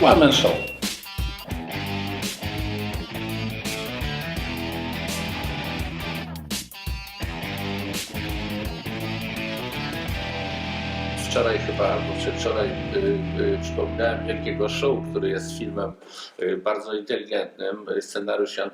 One Man Show. Wczoraj chyba, albo przedwczoraj y, y, przypominałem Wielkiego Show, który jest filmem y, bardzo inteligentnym, scenariusz Jan.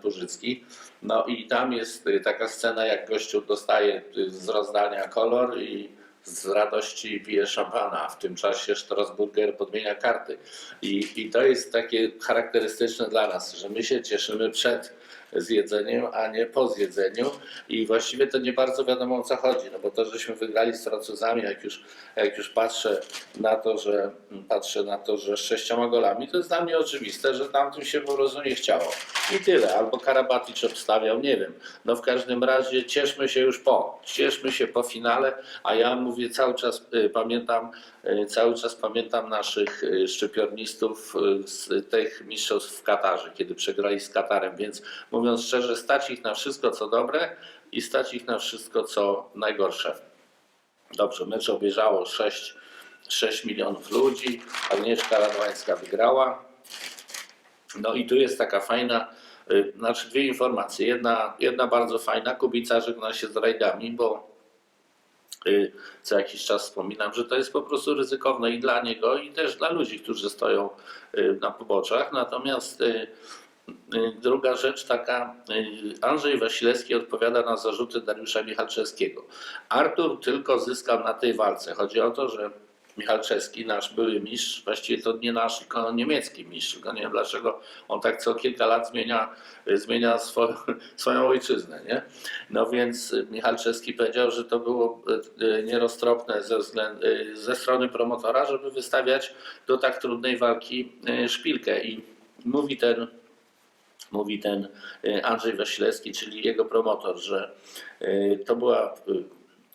No i tam jest y, taka scena, jak gościu dostaje y, z rozdania kolor i z radości pije szampana, w tym czasie Strasburger podmienia karty. I, I to jest takie charakterystyczne dla nas, że my się cieszymy przed zjedzeniem, a nie po zjedzeniu i właściwie to nie bardzo wiadomo o co chodzi, no bo to, żeśmy wygrali z Francuzami, jak już, jak już patrzę na to, że patrzę na to, że z sześcioma golami, to jest dla mnie oczywiste, że tamtym się po prostu nie chciało. I tyle, albo Karabatic obstawiał, nie wiem. No w każdym razie cieszmy się już po, cieszmy się po finale, a ja mówię cały czas, y, pamiętam, y, cały czas pamiętam naszych y, szczypiornistów y, z tych mistrzostw w Katarze, kiedy przegrali z Katarem, więc mówiąc szczerze, stać ich na wszystko co dobre i stać ich na wszystko co najgorsze. Dobrze, mecz obejrzało 6, 6 milionów ludzi, Agnieszka Radwańska wygrała. No i tu jest taka fajna, y, znaczy dwie informacje. Jedna, jedna bardzo fajna, Kubica żegna się z rajdami, bo y, co jakiś czas wspominam, że to jest po prostu ryzykowne i dla niego, i też dla ludzi, którzy stoją y, na poboczach. Natomiast druga rzecz taka, y, Andrzej Wasilewski odpowiada na zarzuty Dariusza Michalczewskiego. Artur tylko zyskał na tej walce. Chodzi o to, że Michalczewski, nasz były mistrz, właściwie to nie nasz, tylko niemiecki mistrz, tylko nie wiem dlaczego on tak co kilka lat zmienia, zmienia swoją, swoją ojczyznę, nie? No więc Michalczewski powiedział, że to było nieroztropne ze, względu, e, ze strony promotora, żeby wystawiać do tak trudnej walki szpilkę i mówi ten mówi ten e, Andrzej Wasilewski, czyli jego promotor, że e, to była, e,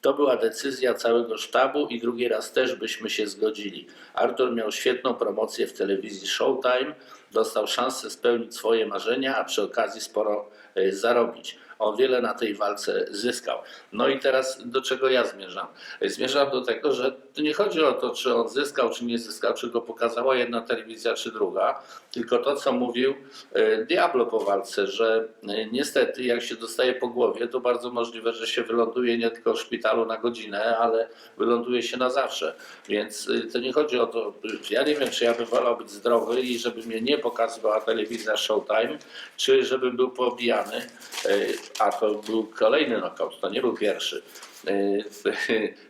to była decyzja całego sztabu i drugi raz też byśmy się zgodzili. Artur miał świetną promocję w telewizji Showtime, dostał szansę spełnić swoje marzenia, a przy okazji sporo e, zarobić. On wiele na tej walce zyskał. No i teraz do czego ja zmierzam? Zmierzam do tego, że tu nie chodzi o to, czy on zyskał, czy nie zyskał, czy go pokazała jedna telewizja, czy druga, tylko to, co mówił e, Diablo po walce, że e, niestety jak się dostaje po głowie, to bardzo możliwe, że się wyląduje nie tylko w szpitalu na godzinę, ale wyląduje się na zawsze. Więc to nie chodzi o to, ja nie wiem, czy ja bym wolał być zdrowy i żeby mnie nie pokazywała telewizja Showtime, czy żebym był pobijany, e, a to był kolejny knockout, to nie był pierwszy. E,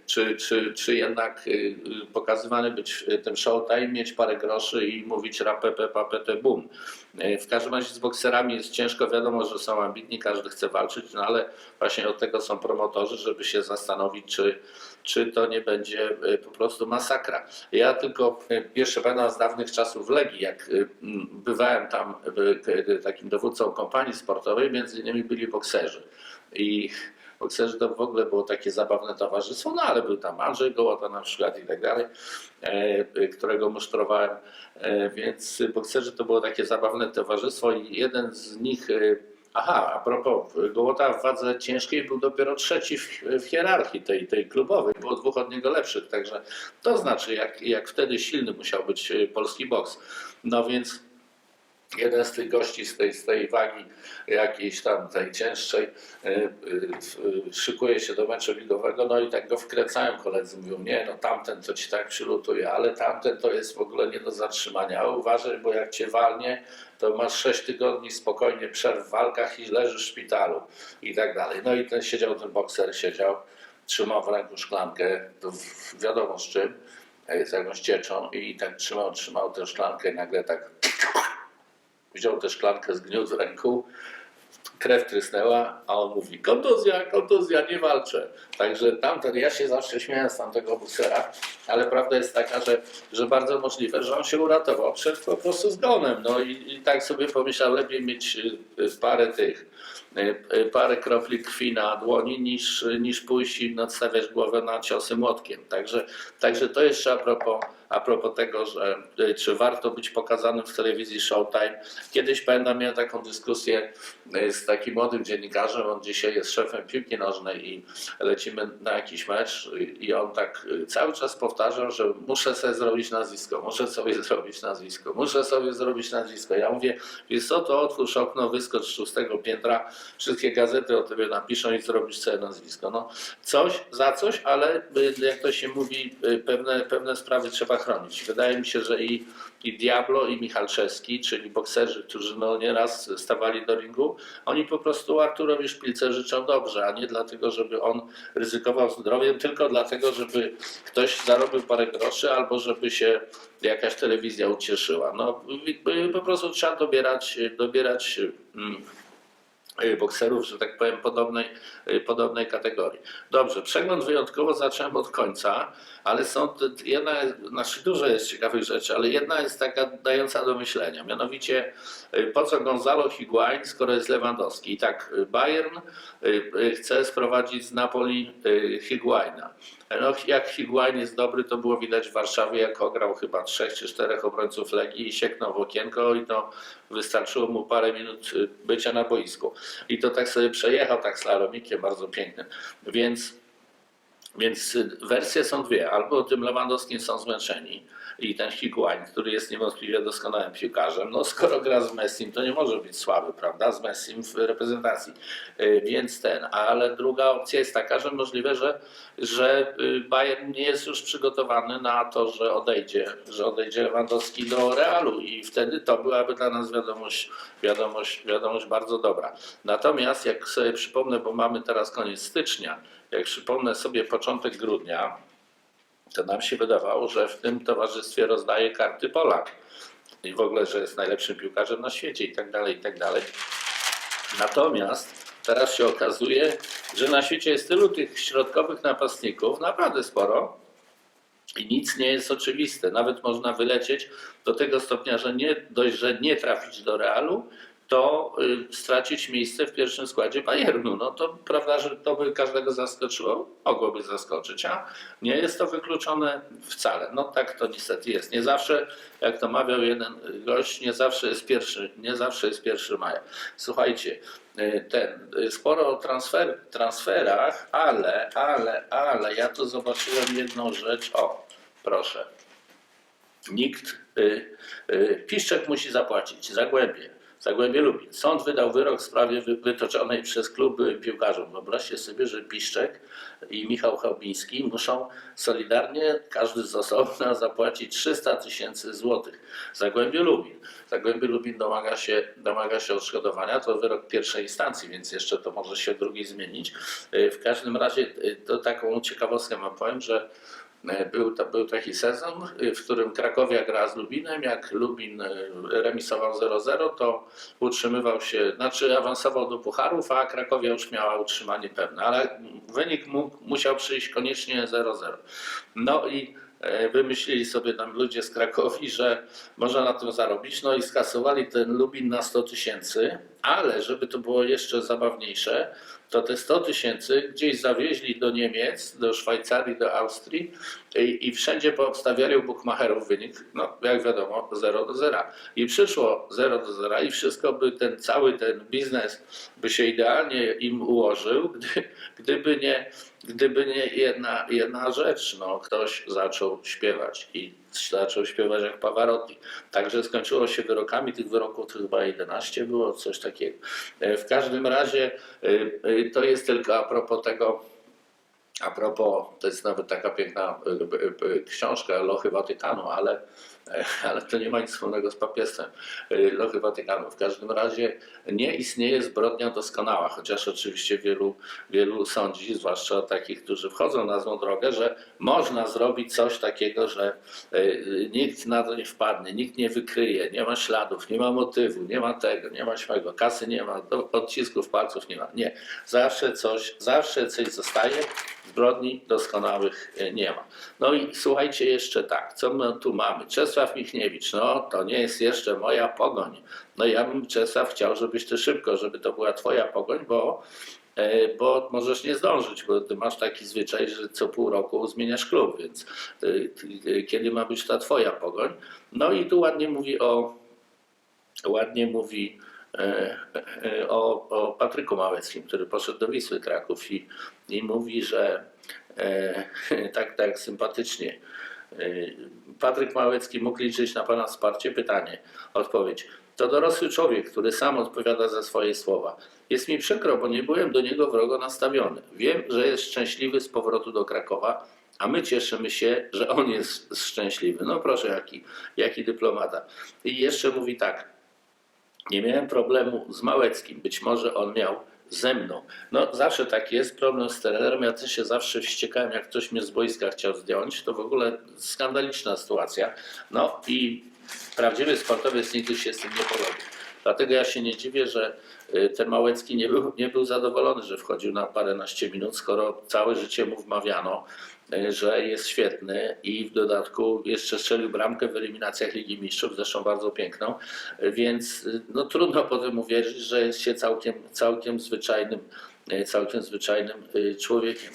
Czy, czy, czy jednak y, pokazywany być tym showtime, mieć parę groszy i mówić rapepę, papete, bum. E, W każdym razie z bokserami jest ciężko, wiadomo, że są ambitni, każdy chce walczyć, no ale właśnie od tego są promotorzy, żeby się zastanowić, czy, czy to nie będzie e, po prostu masakra. Ja tylko e, jeszcze pamiętam z dawnych czasów Legii, jak e, bywałem tam takim dowódcą kompanii sportowej, między innymi byli bokserzy. I bokserzy to w ogóle było takie zabawne towarzystwo, no ale był tam Andrzej Gołota na przykład i tak dalej, którego musztrowałem, więc bokserzy to było takie zabawne towarzystwo i jeden z nich, aha, a propos, Gołota w wadze ciężkiej był dopiero trzeci w, w hierarchii tej, tej klubowej, było dwóch od niego lepszych, także to znaczy jak, jak wtedy silny musiał być e, polski boks. No więc jeden z tych gości z tej, z tej wagi jakiejś tam tej cięższej y, y, y, szykuje się do meczu ligowego, no i tak go wkręcają koledzy, mówią, nie no tamten to ci tak przylutuje, ale tamten to jest w ogóle nie do zatrzymania, uważaj, bo jak cię walnie, to masz 6 tygodni spokojnie przerw w walkach i leżysz w szpitalu i tak dalej. No i ten siedział, ten bokser siedział, trzymał w ręku szklankę, wiadomo z czym, e, z jakąś cieczą i tak trzymał, trzymał tę szklankę i nagle tak wziął tę szklankę, zgniótł w ręku, krew trysnęła, a on mówi, kontuzja, kontuzja, nie walczę. Także tamten, ja się zawsze śmiałem z tamtego boksera, ale prawda jest taka, że, że bardzo możliwe, że on się uratował przed po prostu zgonem. No i, i tak sobie pomyślał, lepiej mieć y, parę tych, parę kropli krwi na dłoni, niż, niż pójść i nadstawiać głowę na ciosy młotkiem. Także, także to jeszcze a propos a propos tego, że y, czy warto być pokazanym w telewizji Showtime. Kiedyś pamiętam, miałem taką dyskusję y, z takim młodym dziennikarzem, on dzisiaj jest szefem piłki nożnej i lecimy na jakiś mecz y, i on tak y, cały czas powtarzał, że muszę sobie zrobić nazwisko, muszę sobie zrobić nazwisko, muszę sobie zrobić nazwisko. Ja mówię, wiesz co, to otwórz okno, wyskocz z szóstego piętra, wszystkie gazety o tobie napiszą i zrobisz sobie nazwisko. No, coś za coś, ale y, jak to się mówi, y, pewne, pewne sprawy trzeba chronić. Wydaje mi się, że i, i Diablo, i Michalczewski, czyli bokserzy, którzy no nieraz stawali do ringu, oni po prostu Arturowi Szpilce życzą dobrze, a nie dlatego, żeby on ryzykował zdrowiem, tylko dlatego, żeby ktoś zarobił parę groszy albo żeby się jakaś telewizja ucieszyła. No, po prostu trzeba dobierać, dobierać mm, bokserów, że tak powiem, podobnej, y, podobnej kategorii. Dobrze, przegląd wyjątkowo zacząłem od końca, ale są jedna, znaczy dużo jest ciekawych rzeczy, ale jedna jest taka dająca do myślenia. Mianowicie, y, po co Gonzalo Higuain, skoro jest Lewandowski? I tak, y, Bayern y, y, chce sprowadzić z Napoli y, Higuaina. No, jak Higuain jest dobry, to było widać w Warszawie, jak ograł chyba trzech czy czterech obrońców Legii i sieknął w okienko i to wystarczyło mu parę minut y, bycia na boisku. I to tak sobie przejechał, tak slalomikiem, bardzo pięknym. Więc, więc y, wersje są dwie. Albo tym Lewandowskim są zmęczeni i ten Higuain, który jest niewątpliwie doskonałym piłkarzem, no skoro gra z Messim, to nie może być słaby, prawda, z Messim w reprezentacji. Y, Więc ten, ale druga opcja jest taka, że możliwe, że, że y, Bayern nie jest już przygotowany na to, że odejdzie, że odejdzie Lewandowski do Realu i wtedy to byłaby dla nas wiadomość, wiadomość, wiadomość bardzo dobra. Natomiast jak sobie przypomnę, bo mamy teraz koniec stycznia, jak przypomnę sobie początek grudnia, to nam się wydawało, że w tym towarzystwie rozdaje karty Polak. I w ogóle, że jest najlepszym piłkarzem na świecie i tak dalej, i tak dalej. Natomiast teraz się okazuje, że na świecie jest tylu tych środkowych napastników, naprawdę sporo, i nic nie jest oczywiste. Nawet można wylecieć do tego stopnia, że nie dość, że nie trafić do Realu, to y, stracić miejsce w pierwszym składzie Bayernu. No to prawda, że to by każdego zaskoczyło, mogłoby zaskoczyć, a nie jest to wykluczone wcale. No tak to niestety jest. Nie zawsze, jak to mawiał jeden gość, nie zawsze jest pierwszy, nie zawsze jest pierwszy maja. Słuchajcie, y, ten, y, sporo o transfer, transferach, ale, ale, ale, ja tu zobaczyłem jedną rzecz. O, proszę. Nikt, y, y, Piszczek musi zapłacić, Zagłębie, Zagłębie Lubin. Sąd wydał wyrok w sprawie wy- wytoczonej przez klub byłym piłkarzom. Wyobraźcie sobie, że Piszczek i Michał Chabiński muszą solidarnie, każdy z osobna, zapłacić 300 tysięcy złotych. Zagłębie Lubin. Zagłębie Lubin domaga się, domaga się odszkodowania, to wyrok pierwszej instancji, więc jeszcze to może się drugi zmienić. W każdym razie y, to taką ciekawostkę wam powiem, że Był, ta, był taki sezon, y, w którym Krakowia grała z Lubinem. Jak Lubin y, remisował 0-0, to utrzymywał się, znaczy awansował do pucharów, a Krakowia już miała utrzymanie pewne, ale wynik musiał przyjść koniecznie 0-0. No i e, wymyślili sobie tam ludzie z Krakowi, że można na tym zarobić, no i skasowali ten Lubin na 100 tysięcy, ale żeby to było jeszcze zabawniejsze, to te 100 tysięcy gdzieś zawieźli do Niemiec, do Szwajcarii, do Austrii i, i wszędzie poobstawiali u bukmacherów wynik, no jak wiadomo, 0 do 0. I przyszło 0 do 0 i wszystko by ten cały ten biznes by się idealnie im ułożył, gdy, gdyby nie, gdyby nie jedna, jedna rzecz, no ktoś zaczął śpiewać i zaczął śpiewać jak Pavarotti. Także skończyło się wyrokami, tych wyroków to chyba 11 było, coś takiego. E, W każdym razie y, y, to jest tylko a propos tego, a propos, to jest nawet taka piękna y, y, y, książka Lochy Watykanu, ale, e, ale to nie ma nic wspólnego z papiestwem. Y, Lochy Watykanu. W każdym razie nie istnieje zbrodnia doskonała, chociaż oczywiście wielu, wielu sądzi, zwłaszcza takich, którzy wchodzą na złą drogę, że można zrobić coś takiego, że y, nikt na to nie wpadnie, nikt nie wykryje, nie ma śladów, nie ma motywu, nie ma tego, nie ma śmego, kasy nie ma, odcisków palców nie ma. Nie. Zawsze coś, zawsze coś zostaje, zbrodni doskonałych y, nie ma. No i słuchajcie jeszcze tak, co my tu mamy? Czesław Michniewicz, no to nie jest jeszcze moja pogoń. No ja bym Czesław chciał, żebyś ty szybko, żeby to była twoja pogoń, bo e, bo możesz nie zdążyć, bo ty masz taki zwyczaj, że co pół roku zmieniasz klub, więc e, e, kiedy ma być ta twoja pogoń? No i tu ładnie mówi o ładnie mówi e, e, o, o Patryku Małeckim, który poszedł do Wisły Kraków i, i mówi, że e, tak, tak sympatycznie. e, Patryk Małecki mógł liczyć na Pana wsparcie? Pytanie. Odpowiedź. To dorosły człowiek, który sam odpowiada za swoje słowa. Jest mi przykro, bo nie byłem do niego wrogo nastawiony. Wiem, że jest szczęśliwy z powrotu do Krakowa, a my cieszymy się, że on jest szczęśliwy. No proszę, jaki, jaki dyplomata. I jeszcze mówi tak. Nie miałem problemu z Małeckim, być może on miał ze mną. No zawsze tak jest, problem z trenerem, ja też się zawsze wściekałem, jak ktoś mnie z boiska chciał zdjąć, to w ogóle skandaliczna sytuacja. No i prawdziwy sportowiec nigdy się z tym nie pogodzi. Dlatego ja się nie dziwię, że y, ten Małecki nie był, nie był zadowolony, że wchodził na paręnaście minut, skoro całe życie mu wmawiano, y, że jest świetny i w dodatku jeszcze strzelił bramkę w eliminacjach Ligi Mistrzów, zresztą bardzo piękną, y, więc no, trudno potem uwierzyć, że jest się całkiem, całkiem zwyczajnym całkiem zwyczajnym człowiekiem.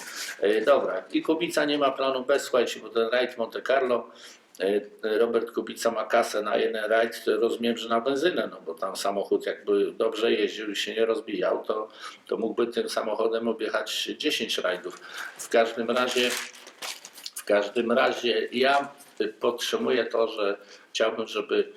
Dobra, i Kubica nie ma planu B, słuchajcie, bo ten rajd Monte Carlo, Robert Kubica ma kasę na jeden rajd, rozumiem, że na benzynę, no bo tam samochód jakby dobrze jeździł i się nie rozbijał, to, to mógłby tym samochodem objechać 10 rajdów. W każdym razie w każdym razie ja podtrzymuję to, że chciałbym, żeby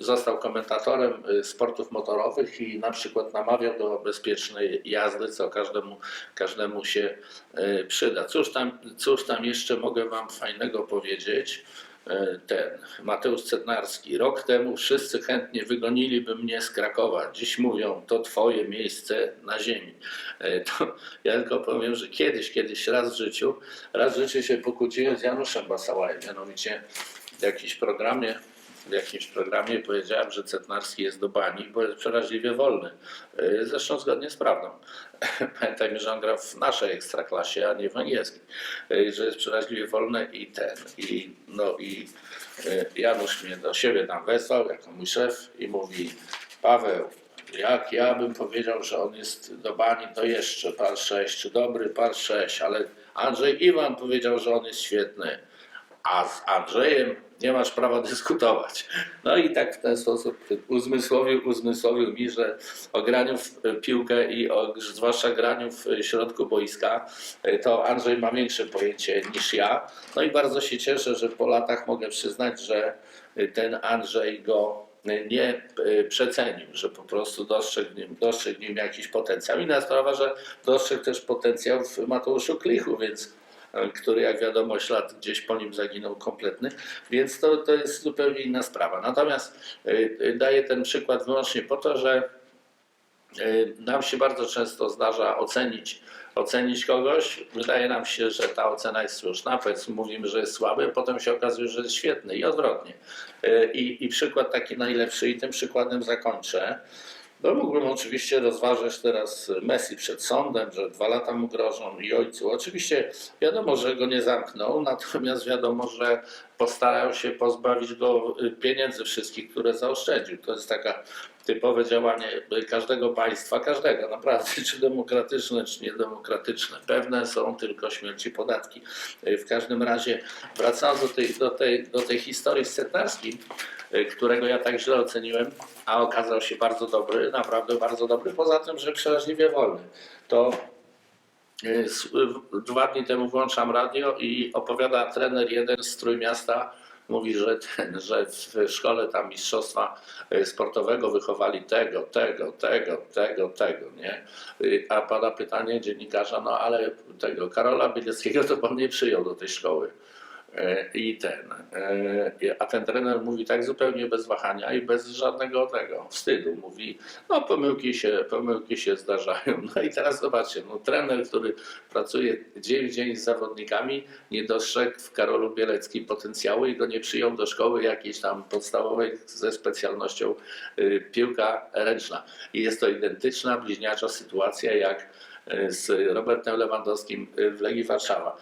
został komentatorem y, sportów motorowych i na przykład namawiał do bezpiecznej jazdy, co każdemu, każdemu się y, przyda. Cóż tam, cóż tam jeszcze mogę Wam fajnego powiedzieć? Y, Ten Mateusz Cetnarski. Rok temu wszyscy chętnie wygoniliby mnie z Krakowa. Dziś mówią, to Twoje miejsce na ziemi. Y, To ja tylko powiem, że kiedyś, kiedyś raz w życiu, raz w życiu się pokłóciłem z Januszem Basałajem, mianowicie w jakimś programie, w jakimś programie powiedziałem, że Cetnarski jest do bani, bo jest przeraźliwie wolny. Y, Zresztą zgodnie z prawdą. Pamiętajmy, że on gra w naszej ekstraklasie, a nie w angielskiej. Y, Że jest przeraźliwie wolny i ten. I, no i y, Janusz mnie do siebie tam wezwał, jako mój szef i mówi Paweł, jak ja bym powiedział, że on jest do bani, to jeszcze par 6, dobry par 6, ale Andrzej Iwan powiedział, że on jest świetny, a z Andrzejem nie masz prawa dyskutować. No i tak w ten sposób uzmysłowił, uzmysłowił mi, że o graniu w piłkę i o, zwłaszcza graniu w środku boiska, to Andrzej ma większe pojęcie niż ja. No i bardzo się cieszę, że po latach mogę przyznać, że ten Andrzej go nie e, przecenił, że po prostu dostrzegł w nim, dostrzegł nim jakiś potencjał. Inna sprawa, że dostrzegł też potencjał w Mateuszu Klichu, więc który jak wiadomo ślad gdzieś po nim zaginął kompletny, więc to, to jest zupełnie inna sprawa. Natomiast e, e, daję ten przykład wyłącznie po to, że e, nam się bardzo często zdarza ocenić, ocenić kogoś. Wydaje nam się, że ta ocena jest słuszna, powiedzmy mówimy, że jest słaby, potem się okazuje, że jest świetny i odwrotnie. E, I, I przykład taki najlepszy i tym przykładem zakończę. No mógłbym oczywiście rozważać teraz Messi przed sądem, że dwa lata mu grożą i ojcu. Oczywiście wiadomo, że go nie zamkną, natomiast wiadomo, że postarają się pozbawić go pieniędzy wszystkich, które zaoszczędził. To jest taka typowe działanie każdego państwa, każdego naprawdę, czy demokratyczne, czy niedemokratyczne. Pewne są tylko śmierci podatki. W każdym razie, wracając do tej, do tej, do tej historii z którego ja tak źle oceniłem, a okazał się bardzo dobry, naprawdę bardzo dobry, poza tym, że przeraźliwie wolny. To y, dwa dni temu włączam radio i opowiada trener jeden z Trójmiasta, mówi, że, ten, że w szkole tam mistrzostwa y, sportowego wychowali tego, tego, tego, tego, tego, nie? Y, A pada pytanie dziennikarza, no ale tego Karola Bieleckiego to pan nie przyjął do tej szkoły. E, I ten, e, a ten trener mówi tak zupełnie bez wahania i bez żadnego tego wstydu. Mówi, no pomyłki się, pomyłki się zdarzają. No i teraz zobaczcie, no trener, który pracuje dzień w dzień z zawodnikami, nie dostrzegł w Karolu Bieleckim potencjału i go nie przyjął do szkoły jakiejś tam podstawowej ze specjalnością y, piłka ręczna. I jest to identyczna, bliźniacza sytuacja jak y, z Robertem Lewandowskim y, w Legii Warszawa.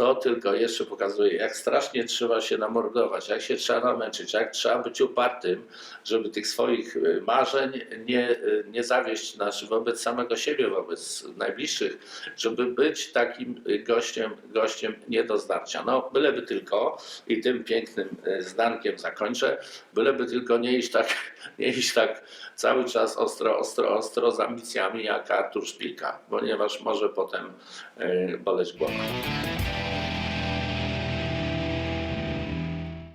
To tylko jeszcze pokazuje, jak strasznie trzeba się namordować, jak się trzeba namęczyć, jak trzeba być upartym, żeby tych swoich y, marzeń nie, y, nie zawieść znaczy wobec samego siebie, wobec najbliższych, żeby być takim gościem, gościem nie do zdarcia. No, byleby tylko, i tym pięknym y, zdankiem zakończę, byleby tylko nie iść tak, nie iść tak cały czas ostro, ostro, ostro z ambicjami jak Artur Szpilka, ponieważ może potem boleć głowa.